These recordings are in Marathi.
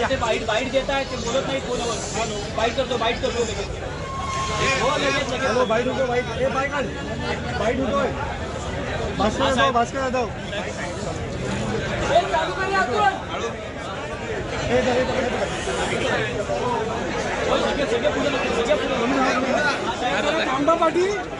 ते बाईट बाईट देत आहेत ते बोलत नाही बाईट करतो बाईट करतो लगेच बाईट उठो बाईट ए बाईट बाईट भास्कर जाधव भास्कर जाधव सगळे पुढे सगळे पुढे पाटील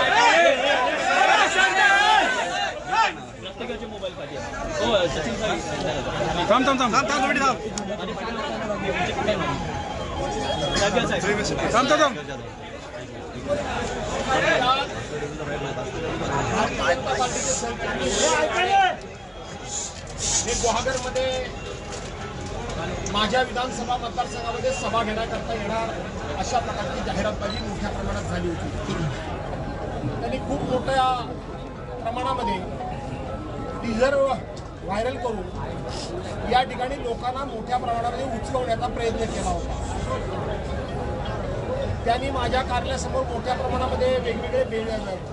होय, थांब प्रत्येकाचे मोबाईल पाहिजे. हो सचिन थांब थांब थांब. थांब थांब आहे थांब. थांब थांब मी गुहागरमध्ये माझ्या विधानसभा मतदारसंघामध्ये सभा घेण्याकरता येणार अशा प्रकारची जाहिरातबाजी मोठ्या प्रमाणात झाली होती. त्यांनी खूप मोठ्या प्रमाणामध्ये टीझर व्हायरल करून या ठिकाणी लोकांना मोठ्या प्रमाणामध्ये उचलवण्याचा प्रयत्न केला होता. त्यांनी माझ्या कार्यालयासमोर मोठ्या प्रमाणामध्ये वेगवेगळे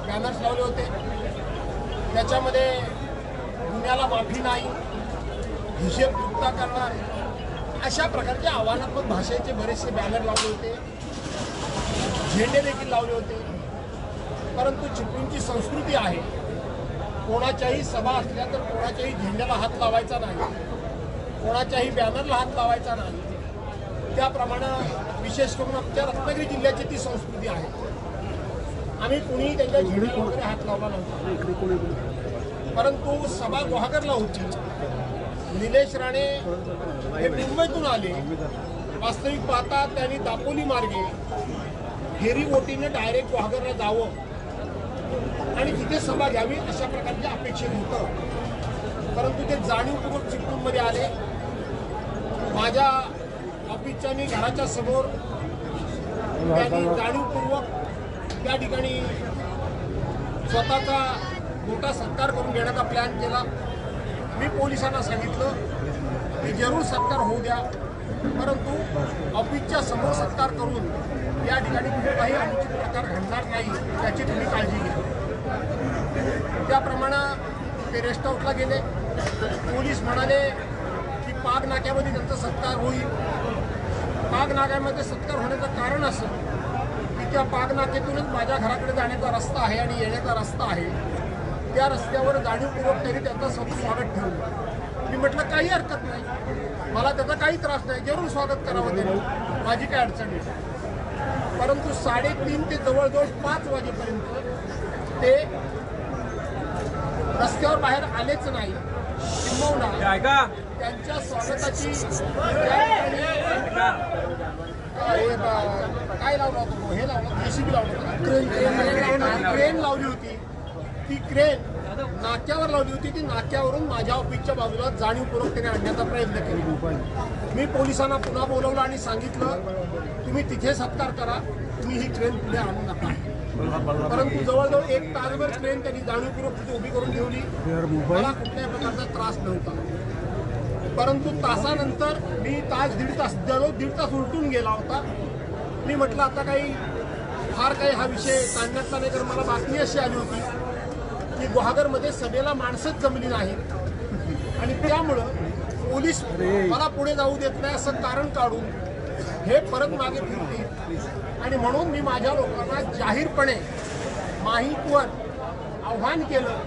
बॅनर्स लावले होते. त्याच्यामध्ये गुन्ह्याला माफी नाही हिशेब युक्ता करणार अशा प्रकारच्या आव्हानात्मक भाषेचे बरेचसे बॅनर लावले होते. झेंडे देखील लावले होते. परंतु चिपळूणची संस्कृती आहे. कोणाच्याही सभा असल्या तर कोणाच्याही झेंड्याला हात लावायचा नाही. कोणाच्याही बॅनरला हात लावायचा नाही. त्याप्रमाणे विशेष करून आमच्या रत्नागिरी जिल्ह्याची ती संस्कृती आहे. आम्ही कुणीही त्यांच्या झेंड्याला वगैरे हात लावला नव्हता. परंतु सभा गुहागरला होती. निलेश राणे हे मुंबईतून आले. वास्तविक पाहता त्यांनी दापोली मार्गे फेरी डायरेक्ट गुहागरला जावं. आणि तिथे सभा घ्यावी अशा प्रकारच्या अपेक्षित होतं परंतु ते जाणीवपूर्वक चिपटूनमध्ये आले. माझ्या ऑफिसच्या आणि घराच्या समोर त्यांनी जाणीवपूर्वक त्या ठिकाणी स्वतःचा मोठा सत्कार करून घेण्याचा प्लॅन केला. मी पोलिसांना सांगितलं की जरूर सत्कार होऊ द्या. परंतु ऑफिसच्या समोर सत्कार करून या ठिकाणी कुठलाही अनुचित प्रकार घडणार नाही याची तुम्ही काळजी घ्या. त्याप्रमाणे ते रेस्ट हाऊसला गेले. पोलीस म्हणाले की पाग नाक्यामध्ये त्यांचा सत्कार होईल. पाग नाक्यामध्ये सत्कार होण्याचं कारण असं की त्या पाग नाक्यातूनच माझ्या घराकडे जाण्याचा रस्ता आहे आणि येण्याचा रस्ता आहे. त्या रस्त्यावर जाणीवपूर्वक त्यांनी त्यांचं स्वागत ठेवलं मी म्हटलं काही हरकत नाही. मला त्याचा काही त्रास नाही. जरूर स्वागत करावं त्यांनी. माझी काय अडचण नाही. परंतु साडेतीन ते जवळजवळ पाच वाजेपर्यंत ते रस्त्यावर बाहेर आलेच नाही. किंबहुना त्यांच्या स्वागताची काय लावलं होतं तो? हे लावलं जेसीबी लावलं होतं. क्रेन लावली होती. ती क्रेन नाक्यावर लावली होती ती नाक्यावरून माझ्या ऑफिसच्या बाजूला जाणीवपूर्वक त्याने आणण्याचा प्रयत्न केला. मी पोलिसांना पुन्हा बोलवलं आणि सांगितलं तुम्ही तिथे सत्कार करा तुम्ही ही ट्रेन पुढे आणू नका. परंतु जवळजवळ एक तासभर ट्रेन त्यांनी जाणीवपूर्वक तिथे उभी करून ठेवली. मला कुठल्याही प्रकारचा त्रास नव्हता. परंतु तासानंतर मी तास दीड तास जवळ दीड तास उलटून गेला होता. मी म्हटलं आता काही फार काही हा विषय सांगण्यात नाही तर मला बातमी अशी आली होती की गुहागरमध्ये सभेला माणसंच जमली नाहीत. आणि त्यामुळं पोलीस मला पुढे जाऊ देत नाही असं कारण काढून हे परत मागे फिरतील. आणि म्हणून मी माझ्या लोकांना जाहीरपणे माहीतवर आव्हान केलं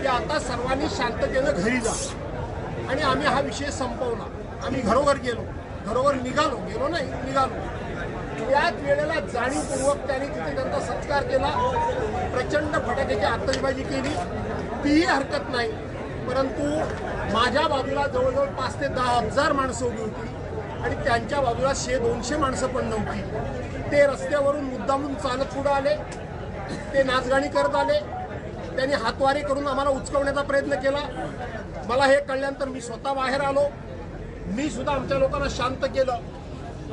की आता सर्वांनी शांततेनं घरी जा. आणि आम्ही हा विषय संपवला. आम्ही घरोघर गेलो. घरोघर निघालो. गेलो नाही निघालो. त्याच वेळेला जाणीवपूर्वक त्यांनी तिथे त्यांचा सत्कार केला. प्रचंड फटाक्याची आतषबाजी केली. तीही हरकत नाही. परंतु माझ्या बाजूला जवळजवळ पाच ते दहा हजार माणसं उभी होती आणि त्यांच्या बाजूला शे दोनशे माणसं पण नव्हती. ते रस्त्यावरून मुद्दामून चालत पुढं आले. ते नाचगाणी करत आले. त्यांनी हातवारे करून आम्हाला उचकवण्याचा प्रयत्न केला. मला हे कळल्यानंतर मी स्वतः बाहेर आलो. मी सुद्धा आमच्या लोकांना शांत केलं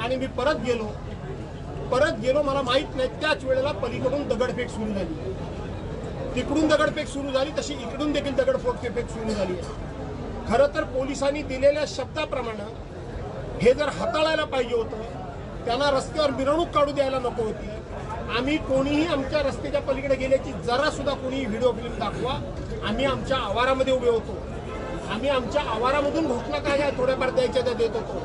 आणि मी परत गेलो. परत गेलो मला माहीत नाही त्याच वेळेला पलीकडून दगडफेक सुरू झाली. तिकडून दगडफेक सुरू झाली तशी इकडून देखील दगडफेक फेक सुरू झाली. खरं तर पोलिसांनी दिलेल्या शब्दाप्रमाणे हे जर हाताळायला पाहिजे होतं त्यांना रस्त्यावर मिरवणूक काढू द्यायला नको होती. आम्ही कोणीही आमच्या रस्त्याच्या पलीकडे गेल्याची जरा सुद्धा कोणीही व्हिडिओ फिल्म दाखवा. आम्ही आमच्या आवारामध्ये उभे होतो. आम्ही आमच्या आवारामधून घोषणा काय थोड्याफार द्यायच्या त्या देत होतो.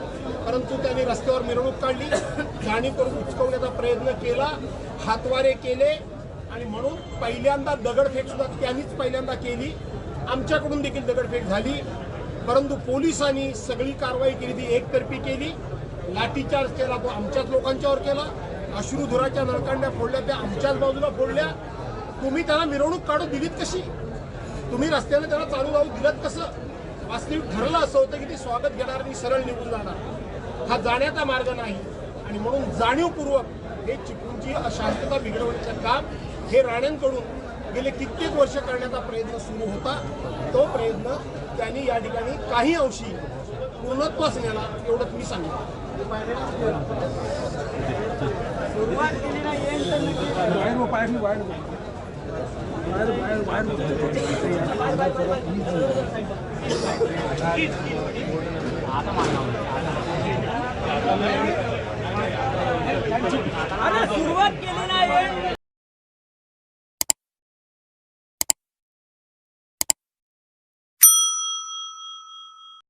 परंतु त्यांनी रस्त्यावर मिरवणूक काढली. जाणीव करून उचकवण्याचा प्रयत्न केला हातवारे केले आणि म्हणून पहिल्यांदा दगडफेक सुद्धा त्यांनीच पहिल्यांदा केली. आमच्याकडून देखील दगडफेक झाली. परंतु पोलिसांनी सगळी कारवाई केली ती एकतर्फी केली. लाठीचार्ज केला तो आमच्याच लोकांच्यावर केला. अश्रुधुराच्या नळकांड्या फोडल्या त्या आमच्याच बाजूला फोडल्या. तुम्ही त्यांना मिरवणूक काढून दिलीत कशी? तुम्ही रस्त्याने त्यांना चालू राहू दिलं कसं? वास्तविक ठरलं असं होतं की ते स्वागत घेणार आणि सरळ निघून जाणार. हा जाण्याचा मार्ग नाही. आणि म्हणून जाणीवपूर्वक हे चिपळूणची अशांतता बिघडवण्याचं काम हे राण्यांकडून गेले कित्येक वर्ष करण्याचा प्रयत्न सुरू होता. तो प्रयत्न त्यांनी या ठिकाणी काही अंशी पूर्णत्वास नेला एवढंच मी सांगितलं सुरुवात